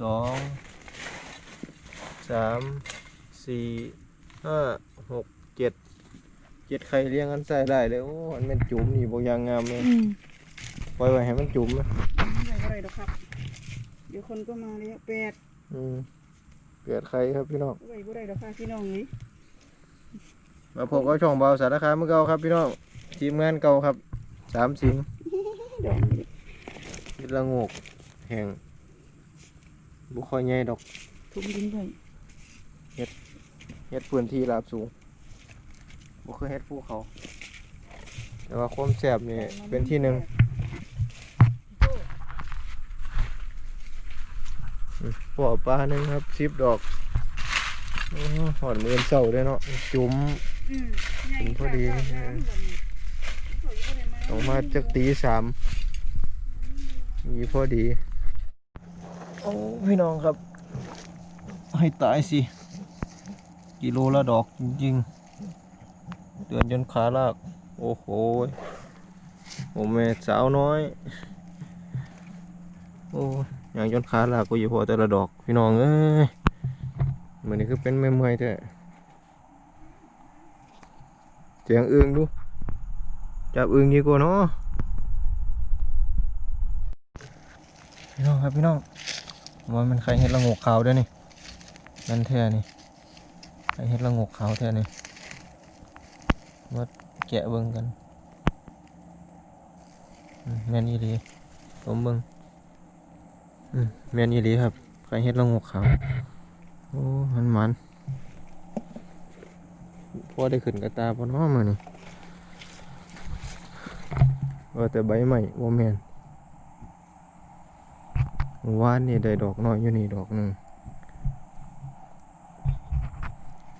สองสามสี่ห้าหกเจ็ดเจ็ดไข่เลี้ยงกันใส่ได้เลยโอ้อันมันจุ่มนี่บยางงามเลยอืมปล่อยไว้ให้มันจุ่มนะไม่ได้อะไรหรอกครับ เดี๋ยวคนก็มาเลยแปดอืมเกิดไข่ครับพี่น้อง ไว้บ่ได้หรอกค่ะพี่น้องนี่มาพบกับช่องเบาสารคามเมื่อเก่าครับพี่น้องทีมงานเก่าครับสามสิงดอกนี้ เฮ็ดละโงกแห่ง บุคอยใหญ่ดอกถุงดินไว้เฮ็ดพื้นที่ราบสูงบุคือเฮ็ดภูเขา แต่ว่าความแสบนี่เป็นที่หนึ่งอืมปอปลาหนึ่งครับสิบดอกอื้อหอดมือเสาด้วยเนาะจุ๋มอืมถุงพอดีออกมาจากตีสามมีพอดี โอ้พี่น้องครับ ให้ตายสิ กิโลละดอกจริงๆ เดือนจนขาลาก โอ้โหผมแม่สาวน้อย โอ้ยอย่างจนขาลากก็อยู่พอแต่ละดอก พี่น้องเอ้ยเหมือนนี้คือเป็นแม่เมื่อยแท้เสียงเอื้องดู จับอึ่งดีกว่าเนาะพี่น้องครับพี่น้อง ว่ามันใครเห็ดละงกขาวด้วยนี่นั่นแท้นี่ใครเห็ดละงกขาวแท้นี่มาแกะเบิ่งกันแมนอีหลีผมเบิ่งอืมแมนอีหลีครับใครเห็ดละงกขาวโอ้มันมันพอได้ขึ้นกระตาปนน้อมานี่ว่าแต่ใบใหม่โอแมน วานนี่ได้ดอกน้อยอยู่นี่ดอกหนึ่ง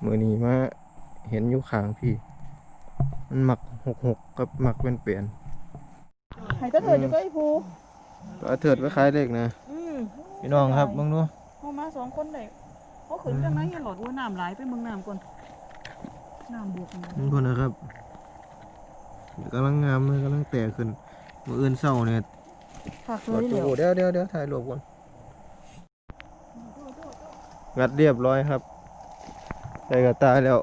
มือนี้มาเห็นอยู่ข้างพี่ มันหมักหกหกกับหมักเป็นเปลี่ยนให้ตะเถิดอยู่ใกล้ภูก็เอาเถิดไว้ขายเลขนะอืมพี่น้องครับเบ้างดูเขามาสองคนได้เขาขึ้นจังไหนหลอดว่าน้ำไหลไปเมืองน้ำก่อนน้ำบวกกันนี่พอนะครับกำลังงามเลยกำลังแตกขึ้นมืออื่นเศร้าเนี่ย ผักเลรถยตู้เดี๋ยวเดี๋ยวเดี๋ยวเดี๋ยวถ่ายรูปก่อนงัดเรียบร้อยครับใส่กระตายแล้ว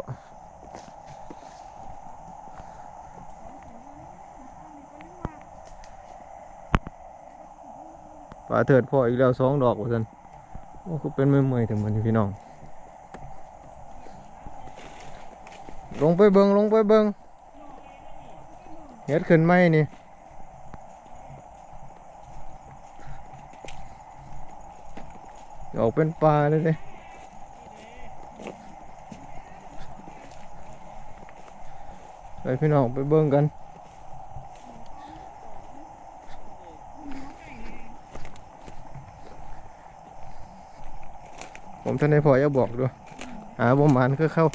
ปลาเถิดพออีกแล้วสองดอกว่าสันโอ้คือเป็นเมื่อยๆถึงมันพี่น้อง ลงไปเบิงลงไปเบิงเฮ็ดขึ้นไหมนี่ ออก เป็นปลาเลยเด้ไปพี่น้องไปเบิ่งกันผมท่านได้พอจะบอกด้วยหาบ่มานคือเข้า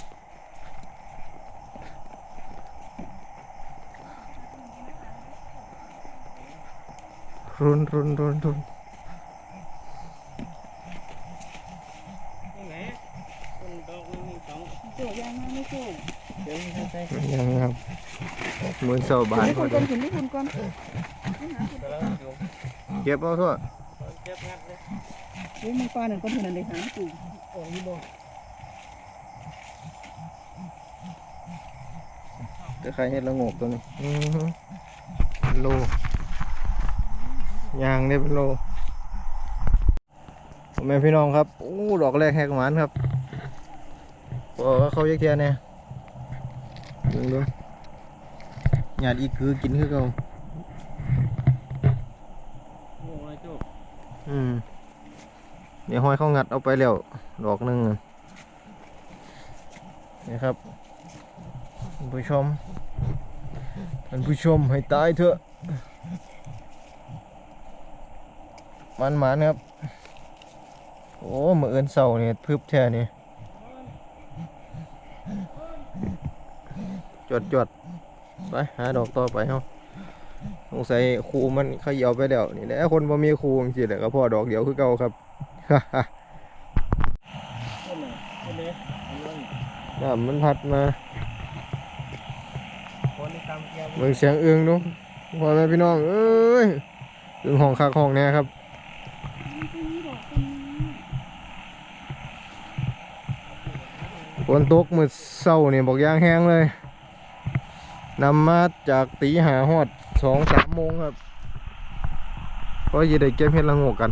รุนรุนรุนรุน เจอยางมาไม่เจอ ยังครับ หมื่นเสาบาทขึ้นพอที่ดีคุณก่อนขึ้นที่คุณก่อนเก็บเอาทั่วโอ้มันปลาหนึ่งคนเท่านั้นเลยหาปู่โอ้ยบ่จะใครเห็ดละโงกตัวนี้อือหือเป็นโลยางได้เป็นโลพ่อแม่พี่น้องครับโอ้ดอกแรกแหกหมานครับพอเขาเยอะแยะเนี่ยดูดู หยาดอีกคือกินคือเขาอืมเดี๋ยวห้อยเขางัดเอาไปแล้วดอกหนึ่งนี่ครับท่านผู้ชมท่านผู้ชมให้ตายเถอะมันมันครับ โอ้มือเอินเสาเนี่ยพึบแท้นี่จดจด ไปหาดอกต่อไปเฮาสงสัยคูมันเขย่าไปแล้วนี่แหละคนบ่มีครูจริงๆและก็พอดอกเดียวคือเก่าครับน้ำมันพัดมาเบิ่งเสียงเอืองดูพ่อแม่พี่น้องเอ้ยถึงห้องคักห้องแน่ครับฝนตกมือเศร้านี่บอกยางแห้งเลย นำมาจากตีหาหอดสองสามโมงครับเพราะจะได้เก็บเห็ดละโงกกัน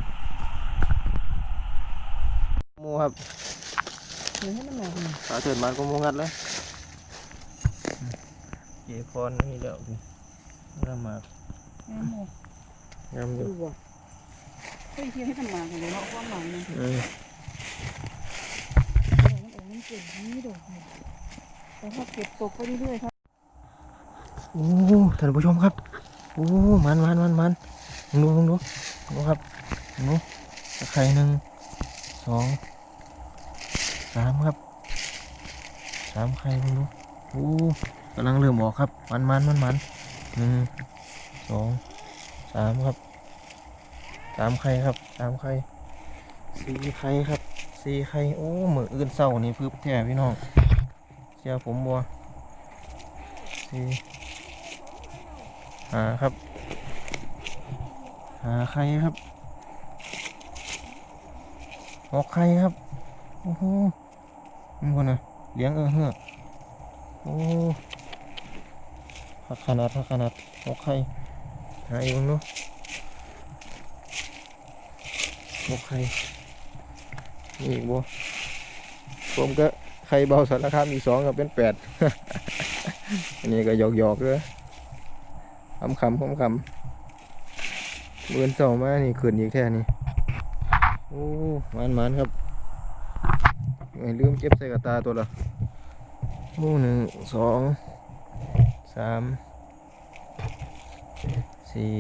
โมครับเดี๋ยวให้มันหนักหน่อยขาเถิดมันก็โมงัดเลยเกี่พรนี่แล้วนี่งามมากแม่หมดงามอยู่ดูบ่เฮ้ยเที่ยให้มันหนักเลยเนาะความหนักมันอืมเออมันเองมันเก่งนี่ดอกเนี่ยแต่ถ้าเก็บตกไปเรื่อยๆครับ โอ้ท่านผู้ชมครับ โอ้มันมันมันมันลองดูลองดูดูครับดูไคร่หนึ่งสองสามครับสามไข่ลองดูโอ้กำลังเริ่มออกครับ มันมันมันมันหนึ่งสองสามครับสามไข่ครับสามไข่สี่ไข่ครับสี่ไข่โอ้เหมืออื่นเศร้านี่พึบแท้พี่น้องเชื่อผมบัวสี่ หาครับ หาไข่ครับหกไข่ครับ โอ้โหนี่คนน่ะเลี้ยงเออเฮือโอ้หักขนาดหักขนาดหกไข่หาอีกบ้างเนาะหกไข่นี่อีกบัวผมก็ไข่เบาสารคามอีสองก็เป็นแปดอันนี้ก็หยอกหยอกๆเลย คำคำคำคำเบือนเสามานี่ขึ้นอีกแค่นี้โอ้มันมันครับไม่ลืมเก็บใส่กระตาตัวละโอ้หนึ่งสองสามสี่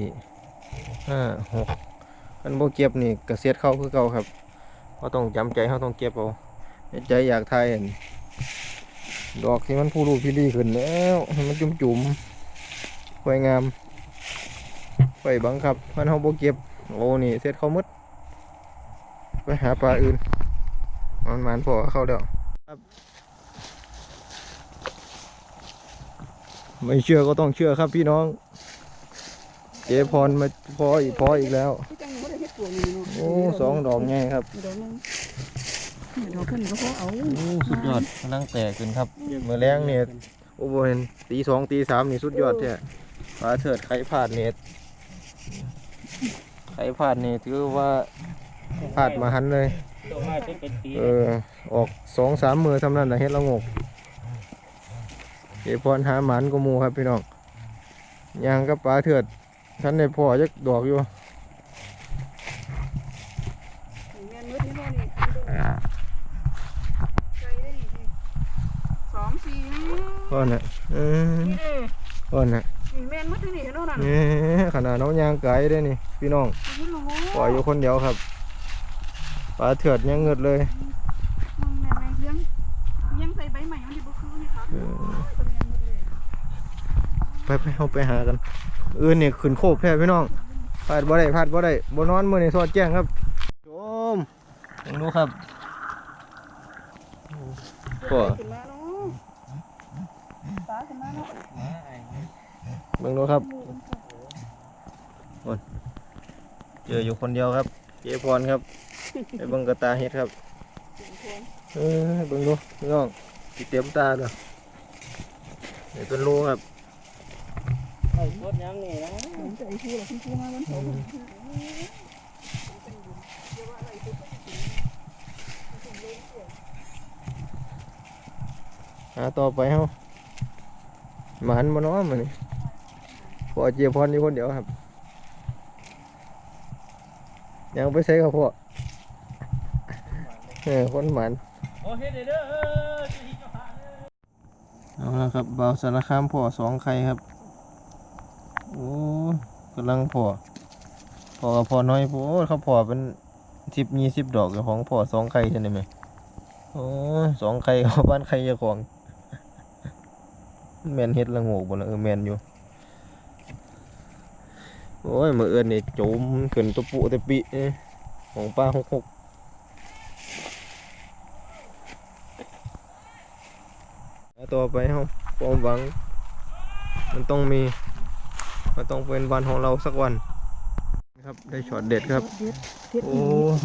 ห้าหกอันโบเก็บนี่กระเสียดเข้าคือเก่าครับเขาต้องจำใจเขาต้องเก็บเอาใจอยากทายเห็นดอกที่มันผู้รูพี่ดีขึ้นแล้วมันจุ่มจุ่ม ๆสวยงามไปบังคับมันเฮาบ่เก็บโอ้นี่เสร็จเขาหมดไปหาปลาอื่นมันมันพอเข้าแล้วครับ ไม่เชื่อก็ต้องเชื่อครับพี่น้อง เจพรมาพออีกพออีกแล้วพี่จังไม่ได้เฮ็ดตัวนี้เนาะโอ้สองดอกไงครับดอกนึงดอกขึ้นก็พอเอาโอ้สุดยอดกำลังแตกขึ้นครับเมื่อแรงเนี่ยโอ้โหเห็นตีสองตีสามนี่สุดยอดแท้ ปลาเถิดไข่พลาดเน็ตไข่พลาดนี่ถือว่าพลาดมาหันเลย ตัวมาจะเป็นปีเออ ออกสองสามมือทำนั้นนะเฮ็ดละงกเก็บพรหาหมันก็มูครับพี่น้องยางกับปลาเถิดท่านในพ่อจักดอกอยู่แม่นมืดนี่พ่อนี่ใจได้ดีสองสี่นี่พ่อน่ะเออนี่เด้พ่อน่ะนี่ แม่นมืดที่นี่เห็นโน่นน่ะนี่ขนาดน้องยางไก่ได้นี่ พี่น้องนี่โลปล่อยอยู่คนเดียวครับปลาเถิดยังเงิดเลยมึงแม่แม่เลี้ยงเลี้ยงใส่ใบใหม่มันที่บ่คือนี่ครับตัวแม่นมืดเลยไปไปเอาไปหากันอื่นนี่ขึ้นโคกแท้พี่น้องพลาดบ่ได้พลาดบ่ได้บ่นอนมื้อนี้สอดแจ้งครับโจมดูครับก็ ขึ้นมาเนาะตาขึ้นมาเนาะ เบิ่งดูครับเจออยู่คนเดียวครับ เจพรครับ ไปเบิ่งกระตาเฮ็ดครับ เออเบิ่งดูพี่น้องสิเต็มตาเด้อเดี๋ยวเป็นรูครับไอ้รถยังนี่นะผมจะไอ้คู่ละคุณครูมาวันเสาร์หาต่อไปเฮาหมันบ่เน้อมื้อนี้ พอเจพรอยู่คนเดียวครับยังไปใช้กับพ่อเออคนหมันเอาละครับเบาสารคามพ่อสองไข่ครับโอ้กำลังพ่อพ่อกับพ่อน้อยโอ้เขาพ่อเป็นสิบยี่สิบดอกของพ่อสองไข่ใช่ไหมโอ้สองไข่เขาบ้านไข่จ้าของแมนเฮ็ดละโงกบ่ละเออแมนอยู่ โอ้ยมือเอื้อนนี่จมขึ้นตัวปุตะปิเอ้ยของป้าหกหกแล้วต่อไปเฮาความหวัง มันต้องมี มันต้องเป็นวันของเราสักวันครับได้ช็อตเด็ดครับ โอ้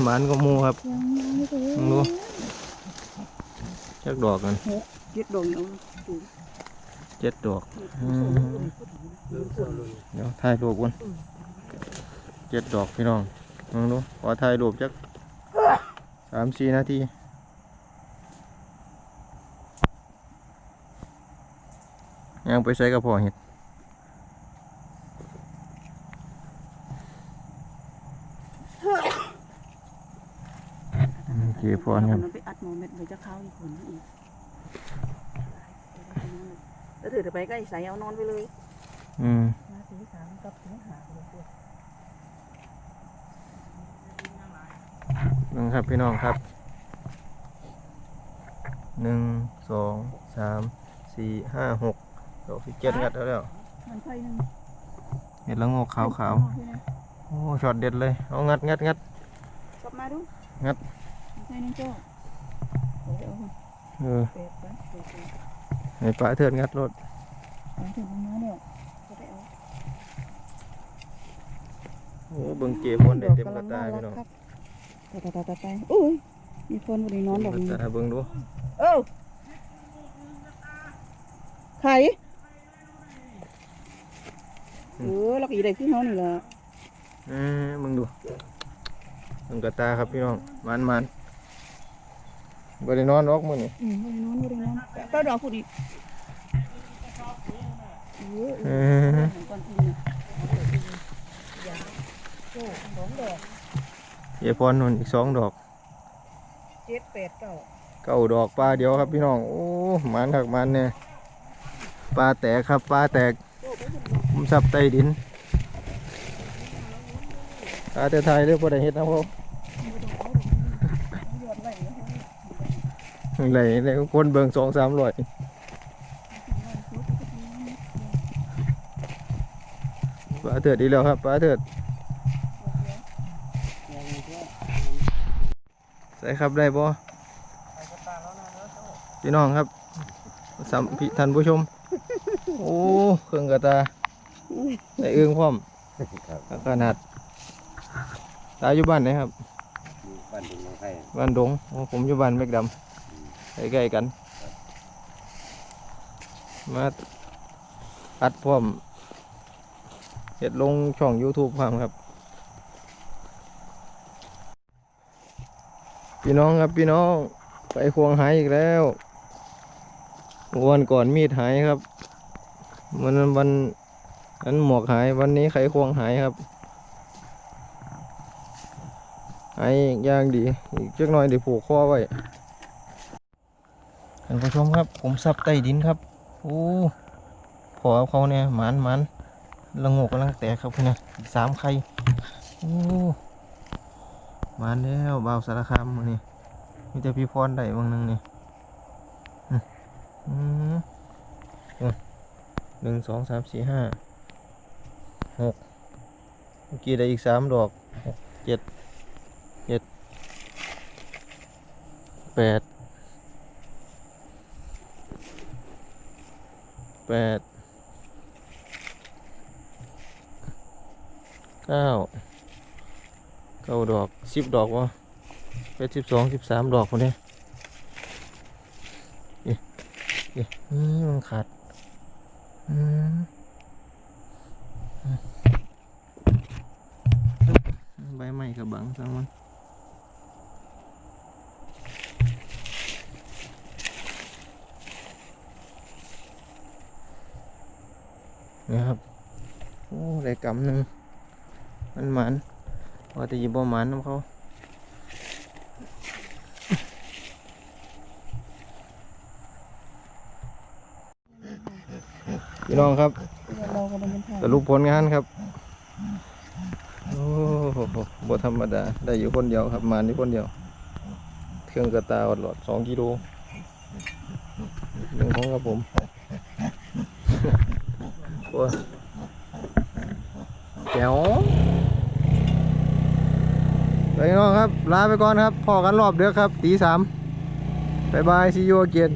หมานก็มูครับยังไม่รู้มึงดูชักดอกกันเจ็ดดอกเนาะ จ็ดดอกเดี๋ยวถ่ายรูปกันเจ็ดดอกพี่น้องลองดูขอถ่ายรูปจักสามสี่นาทียังไปใส่กระพาะเห็ดโอเคพรครับมันไปอัดหมเม็ดไปจะเข้าอีกคนอีก แล้วถือไปก็ใส่เอานอนไปเลยอืมมาถึงสามกับถึงหาเลยนึงครับพี่น้องครับหนึ่งสองสามสี่ห้าหกดอกที่เจ็ดงัดแล้วแล้วมันไฟนึงเห็ดละโงกขาวขาวๆโอ้ช็อตเด็ดเลย เอางัดงัดงัดกลับมาดูงัดไฟนึงเจ้าเดี๋ยวเอาเออเป็ด ไปเป็ดไปให้ปลาเถื่อนงัดรถเอาถึงมาแล้วก็ได้เอาโอ้เบิ่งเก็บบนได้เต็มกระตาพี่น้องตาตาตาตาตาโอ้ยมีคนบนนี้นอนดอกกระนี้ตาเบิ่งดูเอ้าไข่เออเราก็อีได้ขึ้นเขานี่แหละเออเบิ่งดูเบิ่งกระตาครับพี่น้องมันมัน บ่ได้นอนออกมื้อนี่อืมบนนี้นอนบนนี้นอนก็ดอกพูดอีกเออเอเอออก่อนกินนะโอ้สองดอกเยายพรนู่นอีกสองดอกเจ็ดแปดเก้าเก้าดอกปลาเดียวครับพี่น้องโอ้มันคักมันเนี่ยปลาแตกครับปลาแตกโอ้ไปถึงผมสับใต้ดินปลาแต่ไทยเรียกว่าได้เฮ็ดนะพ่อย ไหลไหลคนเบิ่งสองสามร้อยปลาเถิดดีแล้วครับปลาเถิดใส่ครับได้บ่พี่น้องครับสัมพี่ท่านผู้ชม โอ้เครื่องกระตาได้เอื้องพร้อมขนาดตาอยู่บ้านไหนครับ บ้านถึงน้องไข่บ้านดงโอ้ผมอยู่บ้านเมกดำ ใกล้ๆกัน มาอัดพร้อมเห็ดลงช่อง YouTube พร้อมครับ พี่น้องครับพี่น้องไปควงหายอีกแล้ววันก่อนมีดหายครับวันวันนั้นหมวกหายวันนี้ไขควงหายครับหายอย่างดีอีกจักหน่อยเดี๋ยวผูกคอไว้ ท่านผู้ชมครับ ผมซับใต้ดินครับโอ้พอเอาเขาเนี่ยหมันหมันละงกกำลังแตกครับพี่นะอีกสามไข่โอ้หมันแล้วเบาสารคามนี่มีแต่พี่พรได้บางหนึงนี่อืมหนึ่งสองสามสี่ห้าหกเมื่อกี้ได้อีกสามดอกหกเจ็ดแปด แปดเก้าเก้าดอกสิบดอกวะเป็นสิบสองสิบสามดอกคนนี้เอ๊ะเอ๊ะอืมมันขาดอืมใบไม้กับบังสังมัน นะครับโอ้ได้กำหนึ่งมันหมันว่าแต่ยิบบ่หมันน้ำเขาพี่น้องครับเราก็มันเป็นงสรุปผลงานครับ โอ้โหบ่ธรรมดา ได้อยู่คนเดียวครับมันอยู่คนเดียว เครื่องกระตาอดหลอดสองกิโลหนึ่งของครับผม โอ้ยแจ๋วไปน้องครับ ลาไปก่อนครับพอกันรอบเดือกครับตีสามบายบายซีโยเกียน